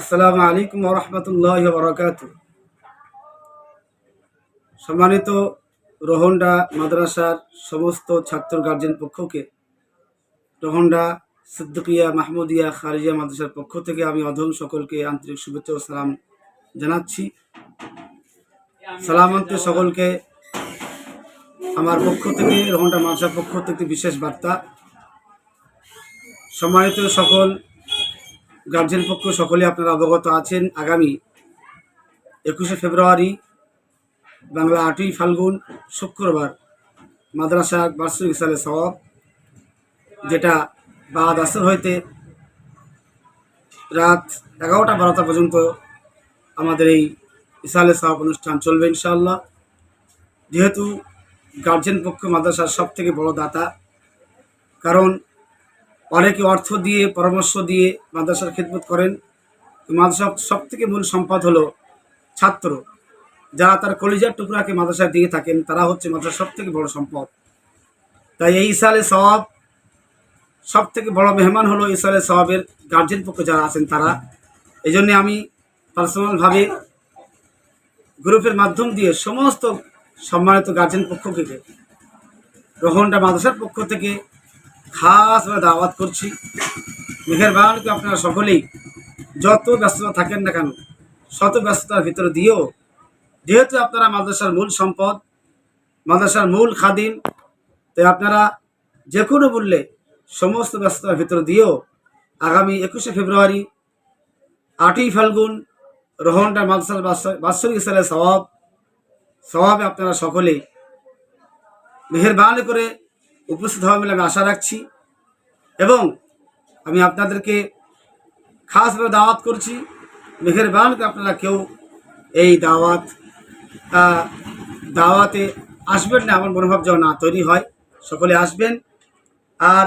আসসালামু আলাইকুম রহমতুল্লাহ বরকাত সম্মানিত রোহন্ডা মাদ্রাসার সমস্ত ছাত্র গার্জেন পক্ষকে, রোহন্ডা সিদ্দিকিয়া মাহমুদিয়া খারিজিয়া মাদ্রাসার পক্ষ থেকে আমি অধম সকলকে আন্তরিক শুভেচ্ছা ও সালাম জানাচ্ছি। সালামন্তে সকলকে আমার পক্ষ থেকে, রোহন্ডা মাদ্রাসার পক্ষ থেকে বিশেষ বার্তা। সম্মানিত সকল গার্জেন পক্ষ সকলে আপনারা অবগত আছেন। আগামী একুশে ফেব্রুয়ারি বাংলা আটই ফাল্গুন শুক্রবার মাদ্রাসা বার্ষিক সালে সওয়াব যেটা বাদ আসর হইতে রাত এগারোটা বারোটা পর্যন্ত আমাদের এই ইসালে সওয়াব অনুষ্ঠান চলবে ইনশাআল্লাহ। যেহেতু গার্জেন পক্ষ মাদ্রাসার সব থেকে বড় দাতা, কারণ অনেকে অর্থ দিয়ে, পরামর্শ দিয়ে মাদ্রাসার খেদমত করেন। মাদ্রাসার সব থেকে মূল সম্পদ হলো ছাত্র। যারা তার কলিজার টুকরাকে মাদ্রাসায় দিয়ে থাকেন, তারা হচ্ছে মাদ্রাসার সব থেকে বড় সম্পদ। তাই এই সালে সওয়াব সব থেকে বড় মেহমান হলো এই সালে গার্জেন পক্ষ যারা আছেন তারা। এই জন্যে আমি পার্সোনালভাবে গ্রুপের মাধ্যম দিয়ে সমস্ত সম্মানিত গার্জেন পক্ষকে রোহনটা মাদ্রাসার পক্ষ থেকে খাসভাবে দাওয়াত করছি। মেহেরবানকে আপনারা সকলেই যত ব্যস্ততা থাকেন না কেন, শত ব্যস্ততার ভিতরে দিয়েও, যেহেতু আপনারা মাদ্রাসার মূল সম্পদ, মাদ্রাসার মূল খাদিম, তাই আপনারা যে কোনো মূল্যে সমস্ত ব্যস্ততার ভিতরে দিয়েও আগামী একুশে ফেব্রুয়ারি আটই ফাল্গুন রোহনটা মাদ্রাসার বাৎস- বাৎসরিক সালে সওয়াব, সওয়াবে আপনারা সকলেই মেহেরবানি করে উপস্থিত হওয়া বলে আমি আশা রাখছি। এবং আমি আপনাদেরকে খাসভাবে দাওয়াত করছি। মেহেরবানকে আপনারা কেউ এই দাওয়াত দাওয়াতে আসবেন না আমার মনোভাব যেন না তৈরি হয়। সকলে আসবেন। আর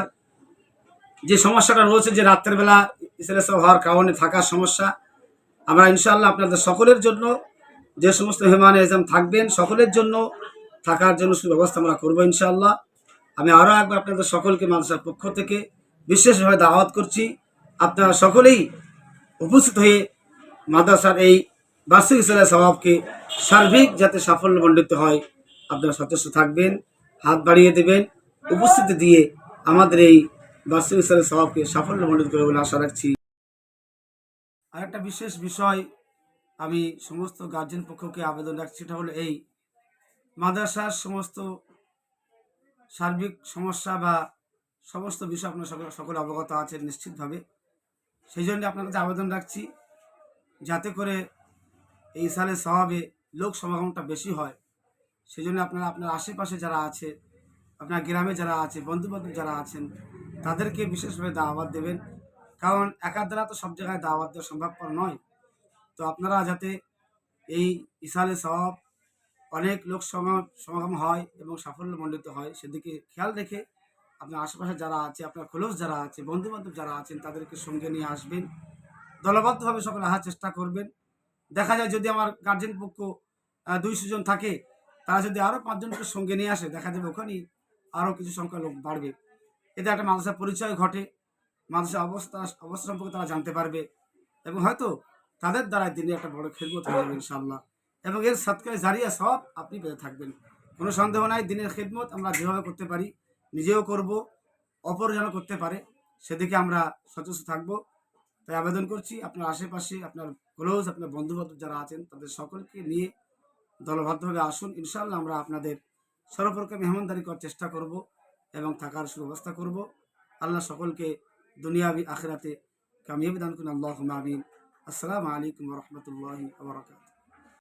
যে সমস্যাটা রয়েছে, যে রাত্রের বেলা ইসলাম হওয়ার কারণে থাকার সমস্যা, আমরা ইনশাআল্লাহ আপনাদের সকলের জন্য যে সমস্ত মেহমান এজাম থাকবেন, সকলের জন্য থাকার জন্য সুব্যবস্থা আমরা করব ইনশাআল্লাহ। আমি আরও একবার আপনাদের সকলকে মাদ্রাসার পক্ষ থেকে বিশেষভাবে দাওয়াত করছি। আপনারা সকলেই উপস্থিত হয়ে মাদ্রাসার এই বার্ষিক ইসলাম স্বভাবকে সার্বিক যাতে সাফল্যমণ্ডিত হয়, আপনারা সচেষ্ট থাকবেন, হাত বাড়িয়ে দেবেন, উপস্থিতি দিয়ে আমাদের এই বার্ষিক ইসলাম স্বভাবকে সাফল্যমণ্ডিত করে বলে আশা রাখছি। আরেকটা বিশেষ বিষয় আমি সমস্ত গার্জেন পক্ষকে আবেদন রাখছি, সেটা হলো এই, মাদ্রাসার সমস্ত সার্বিক সমস্যা বা সমস্ত বিষয় আপনার সকলে সকলে অবগত আছেন নিশ্চিতভাবে। সেই জন্য আপনার কাছে আবেদন রাখছি, যাতে করে এই সালে স্বভাবে লোক সমাগমটা বেশি হয়। সেই জন্য আপনারা আপনার আশেপাশে যারা আছে, আপনার গ্রামে যারা আছে, বন্ধুবান্ধব যারা আছেন, তাদেরকে বিশেষভাবে দাওয়াত দেবেন। কারণ একার দ্বারা তো সব জায়গায় দাওয়াত দেওয়া সম্ভবপর নয়। তো আপনারা যাতে এই ইসালে সওয়াব অনেক লোক সমা- সমাগম হয় এবং সাফল্যমণ্ডিত হয়। সেদিকে খেয়াল রেখে আপনার আশেপাশে যারা আছে, আপনার খোলস যারা আছে বন্ধু বান্ধব যারা আছেন, তাদেরকে সঙ্গে নিয়ে আসবেন। দলবদ্ধভাবে সকলে আসার চেষ্টা করবেন। দেখা যায় যদি আমার গার্জেন পক্ষ দুইশো জন থাকে, তারা যদি আরও পাঁচজনকে সঙ্গে নিয়ে আসে, দেখা যাবে ওখানেই আরও কিছু সংখ্যা লোক বাড়বে। এতে একটা মাদ্রাসার পরিচয় ঘটে মাদ্রাসার অবস্থা অবস্থা সম্পর্কে তারা জানতে পারবে। এবং হয়তো তাদের দ্বারা দিনে একটা বড় খেদমত হয়ে যাবে ইনশাআল্লাহ। এবং এর সৎকারে জারিয়া সব আপনি পেতে থাকবেন। কোনো সন্দেহ নাই, দিনের খেদমত আমরা যেভাবে করতে পারি, নিজেও করব অপর যেন করতে পারে, সেদিকে আমরা সচেষ্ট থাকব। তাই আবেদন করছি, আপনার আশেপাশে, আপনার ক্লোজ আপনার বন্ধু বান্ধব যারা আছেন, তাদের সকলকে নিয়ে দলবদ্ধভাবে আসুন। ইনশাল্লাহ আমরা আপনাদের সর্বপ্রকার মেহমানদারি করার চেষ্টা করব এবং থাকার সুব্যবস্থা করব। আল্লাহ সকলকে দুনিয়াবি আখেরাতে কামিয়াবি দান করুন। আল্লাহ আমিন। আসসালামু আলাইকুম রহমতুল্লাহি আবরকাত